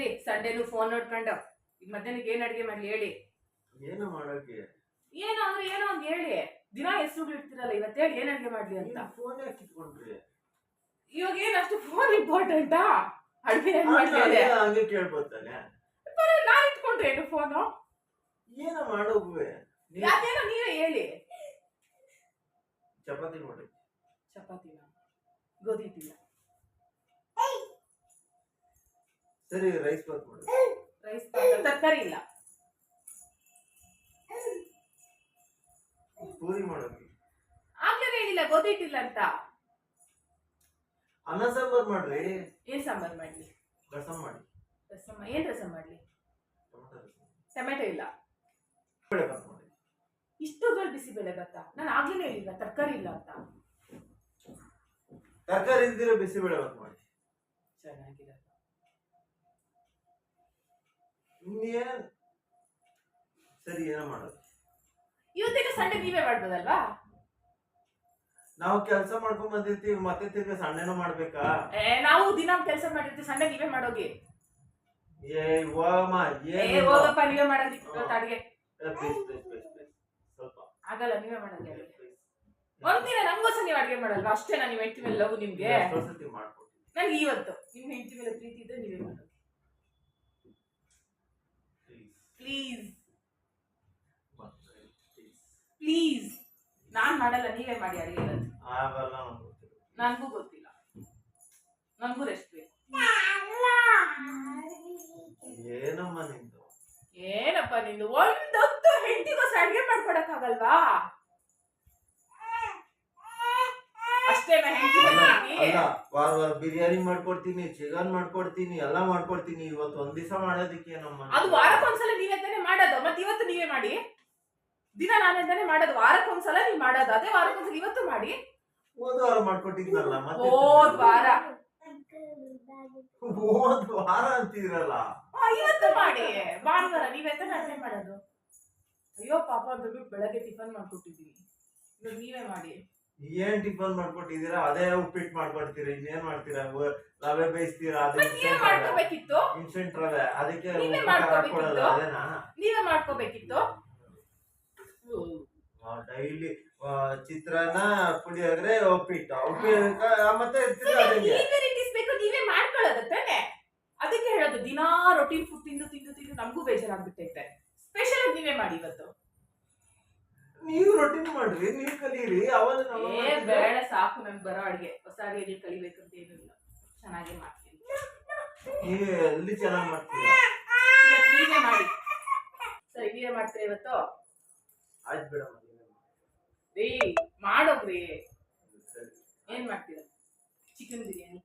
ಏನ್ರಿ ಸಂಡೇನು ಫೋನ್ ನೋಡ್ಕೊಂಡು. ಈಗ ಮಧ್ಯಾಹ್ನಕ್ಕೆ ಏನ್ ಅಡಿಗೆ ಮಾಡ್ಲಿ ಹೇಳಿ. ಏನು ಮಾಡಕ್ಕೆ ಏನು ಅಂದ್ರೆ ಏನೋ ಒಂದ್ ಹೇಳಿ. ದಿನ ಹೆಸರು ಇಡ್ತಿರಲ್ಲ ಇವತ್ತು ಹೇಳಿ ಏನ್ ಅಡಿಗೆ ಮಾಡ್ಲಿ ಅಂತ. ಫೋನ್ ಯಾಕೆ ಇಟ್ಕೊಂಡ್ರಿ? ಇವಾಗ ಏನ್ ಅಷ್ಟು ಫೋನ್ ಇಂಪಾರ್ಟೆಂಟ್ ಅಡಿಗೆ ಏನ್ ಮಾಡ್ಲಿ ಹಂಗೆ ಕೇಳ್ಬೋತಾನೆ ಬರೀ ನಾನ್ ಇಟ್ಕೊಂಡ್ರೆ ಏನು ಫೋನು ಏನೋ ಮಾಡೋಗುವೆ ನೀವ್ ಯಾಕೇನೋ ನೀವೇ ಹೇಳಿ. ಚಪಾತಿ ಮಾಡಿ ಚಪಾತಿನ? ಗೋಧಿ ಹಿಟ್ಟಿಲ್ಲ ಸರಿ ರೈಸ್ ಬಾತ್ ಮಾಡಿ ರೈಸ್ ತರಕಾರಿ ಇಲ್ಲ. ಪೂರಿ ಮಾಡೋಕೆ. ಆಗ್ಲೇ ಹೇಳಿಲ್ಲ ಗೋಧಿ ಇಟ್ಟಿಲ್ಲ ಅಂತ. ಅನ್ನ ಸಾಂಬಾರ್ ಮಾಡ್ರಿ. ಏನ್ ಸಾಂಬಾರ್ ಮಾಡ್ಲಿ? ರಸಂ ಮಾಡಿ. ರಸಮ್ಮ ಏನ್ ರಸಂ ಮಾಡ್ಲಿ? ಟೊಮಟೊ ಇಲ್ಲ. ಬೇಳೆ ಬಾತ್ ಮಾಡಿ. ಇಷ್ಟೊಂದ್ರಲ್ಲಿ ಬಿಸಿಬೇಳೆ ಭತ್ತ ನಾನು ಆಗ್ಲೇ ಹೇಳಿಲ್ಲ ತರಕಾರಿ ಇಲ್ಲ ಅಂತ. ತರಕಾರಿ ಇಲ್ದಿರೋ ಬಿಸಿಬೇಳೆ ಬಾತ್ ಮಾಡಿ. ಚೆನ್ನಾಗಿರಲ್ಲ ಇನ್ನೇನ್? ಸರಿ ಏನೋ ಮಾಡೋದು. ಇವತ್ತಿಗೆ ಸಂಡೆ ನೀವೇ ಮಾಡ್ಬೋದಲ್ವಾ? ನಾವು ಕೆಲಸ ಮಾಡ್ಕೊಂಡ್ ಬಂದಿರ್ತೀವಿ ಮತ್ತೆ ತಿರ್ಗ ಸಂಡೆನೂ ಮಾಡ್ಬೇಕಾ? ಏ ನಾವು ದಿನ ಕೆಲಸ ಮಾಡಿರ್ತೀವಿ ಸಂಡೆ ನೀವೇ ಮಾಡೋಗಿ. ಏ ಹೋಗಮ್ಮ ಏ ಏನು ಹೋಗಪ್ಪ ನೀವೇ ಮಾಡೋದಿ ಇವತ್ತು ಅಡಿಗೆ. ಪ್ಲೀಸ್ ಪ್ಲೀಸ್ ಪ್ಲೀಸ್ ಸ್ವಲ್ಪ. ಆಗಲ್ಲ ನೀವೇ ಮಾಡೋಗಿ ಅಡಿಗೆ please. ಒಂದಿನ ನಂಗೋಸ್ಕರ ನೀವು ಅಡಿಗೆ ಮಾಡಲ್ವಾ? ಅಷ್ಟೇನಾ ನೀವು ಹೆಂಡತಿ ಮೇಲೆ ಲವ್ ನಿಮ್ಗೆ? ಎಷ್ಟೋ ಸತಿ ಮಾಡ್ಕೊಡ್ತೀನಿ. ನನ್ಗೆ ಇವತ್ತು. ನಿಮ್ ಹೆಂಡತಿ ಮೇಲೆ ಪ್ರೀತಿ ಇದ್ರೆ ನೀವೇ ಮಾಡೋಗಿ ಪ್ಲೀಸ್ ಪ್ಲೀಸ್ ನಾನ್ ಮಾಡಲ್ಲ ನೀವೇ ಮಾಡಿ ಅಡಿಗೆ ನನಗೂ ಗೊತ್ತಿಲ್ಲ. ನನಗೂ ರೆಸ್ಟ್ ಬೇಕು. ಏನಮ್ಮ ನಿಂದು? ಏನಪ್ಪ ನಿಂದು? ಒಂದೊತ್ತು ಹೆಂಡತಿಗೋಸ್ಕರ ಅಡಿಗೆ ಮಾಡ್ಕೊಡಕ್ ಆಗಲ್ವಾ ವಾರ ವಾರ ಬಿರಿಯಾನಿ ಮಾಡ್ಕೊಡ್ತೀನಿ ಚಿಕನ್ ಮಾಡ್ಕೊಡ್ತೀನಿ ಎಲ್ಲ ಮಾಡ್ಕೊಡ್ತೀನಿ. ಇವತ್ತು ಒಂದ್ ದಿವಸ ಮಾಡೋದಕ್ಕೆ ನಮ್ಮ ಅದು ವಾರಕ್ಕೊಂದ್ಸಲ ನೀವೇ ತಾನೇ ಮಾಡೋದು ಮತ್ತೆ ಇವತ್ತು ನೀವೇ ಮಾಡಿ. ದಿನ ನಾನೇ ತಾನೇ ಮಾಡೋದು ವಾರಕ್ಕೊಂದ್ಸಲ ನೀವ್ ಮಾಡೋದು. ಅದೇ ವಾರಕ್ಕೊಂದ್ಸಲ ಇವತ್ತು ಮಾಡಿ. ಹೋದ ವಾರ ಮಾಡ್ಕೊಟ್ಟಿದ್ನಲ್ಲ ಮತ್ತೆ ಹೋದ್ ವಾರ. ಹೋದ್ ವಾರ ಅಂತಿದ್ರಲ್ಲ ಆ, ಇವತ್ತು ಮಾಡಿ. ಭಾನುವಾರ ನೀವೇ ತಾನೇ ಅಡುಗೆ ಮಾಡೋದು. ಅಯ್ಯೋ ಪಾಪ ಅಂತ ಬೆಳಗ್ಗೆ ಟಿಫನ್ ಮಾಡ್ಕೊಟ್ಟಿದೀವಿ ಇವಾಗ ನೀವೇ ಮಾಡಿ. ಏನ್ ಟಿಫನ್ ಮಾಡ್ಕೊಟ್ಟಿದೀರಾ ಅದೇ ಉಪ್ಪಿಟ್ಟು ಮಾಡ್ಕೊಡ್ತೀರಾ ಇನ್ನೇನ್ ಮಾಡ್ತೀರಾ? ರವೆ ಬೇಯಿಸ್ತೀರಾ ಅದು ಮತ್ತೆ ನೀವೇ ಮಾಡ್ಕೋಬೇಕಿತ್ತು? ಇನ್ಸ್ಟೆಂಟ್ ರವೆ ಅದಕ್ಕೆ ನೀವೇ ಅದೇನಾ? ನೀವೇ ಮಾಡ್ಕೋಬೇಕಿತ್ತು? ಡೈಲಿ ಚಿತ್ರಾನ್ನ ಪುಳಿಯೋಗರೆ ಉಪ್ಪಿಟ್ಟು. ಉಪ್ಪಿಟ್ಟು ಮತ್ತೆ ಅದಂಗೆ. ವೆರೈಟೀಸ್ ಬೇಕು ನೀವೇ ಮಾಡ್ಕೊಳ್ಳೋದು ತಾನೆ? ಅದಕ್ಕೆ ಹೇಳೋದು ದಿನಾ ರೊಟೀನ್ ಫುಡ್ ತಿಂದು ತಿಂದು ತಿಂದು ನಮಗೂ ಬೇಜಾರಾಗ್ಬಿಟ್ಟೈತೆ. ಸ್ಪೆಷಲ್ ನೀವೇ ಮಾಡಿ ಇವತ್ತು. ನೀವು ರೊಟ್ಟಿನ ಮಾಡ್ರಿ ನೀವು ಕಲೀರಿ ಅವಾಗ ಏ ಬೇಡ ಸಾಕು ನಂಗೆ ಬರೋ ಅಡ್ಗೆ. ಹೊಸ ಅಡಿಗೆ ಕಲಿಬೇಕಂತ ಏನಿಲ್ಲ ಚೆನ್ನಾಗಿ ಮಾಡ್ತೀನಿ. ನೀವು ಎಲ್ಲಿ ಚೆನ್ನಾಗಿ ಮಾಡ್ತೀರಾ? ಇವತ್ತು ನೀವೇ ಮಾಡಿ. ಸರಿ ನೀವೇ ಮಾಡ್ತೀರಾ ಇವತ್ತು? ಆಯ್ತು ಬೇಡ ನೀವೇ ಮಾಡಿ. ರೀ ಮಾಡೋಗ್ರಿ. ಸರಿ. ಏನ್ ಮಾಡ್ತೀರಾ? ಚಿಕನ್ ಬಿರಿಯಾನಿ.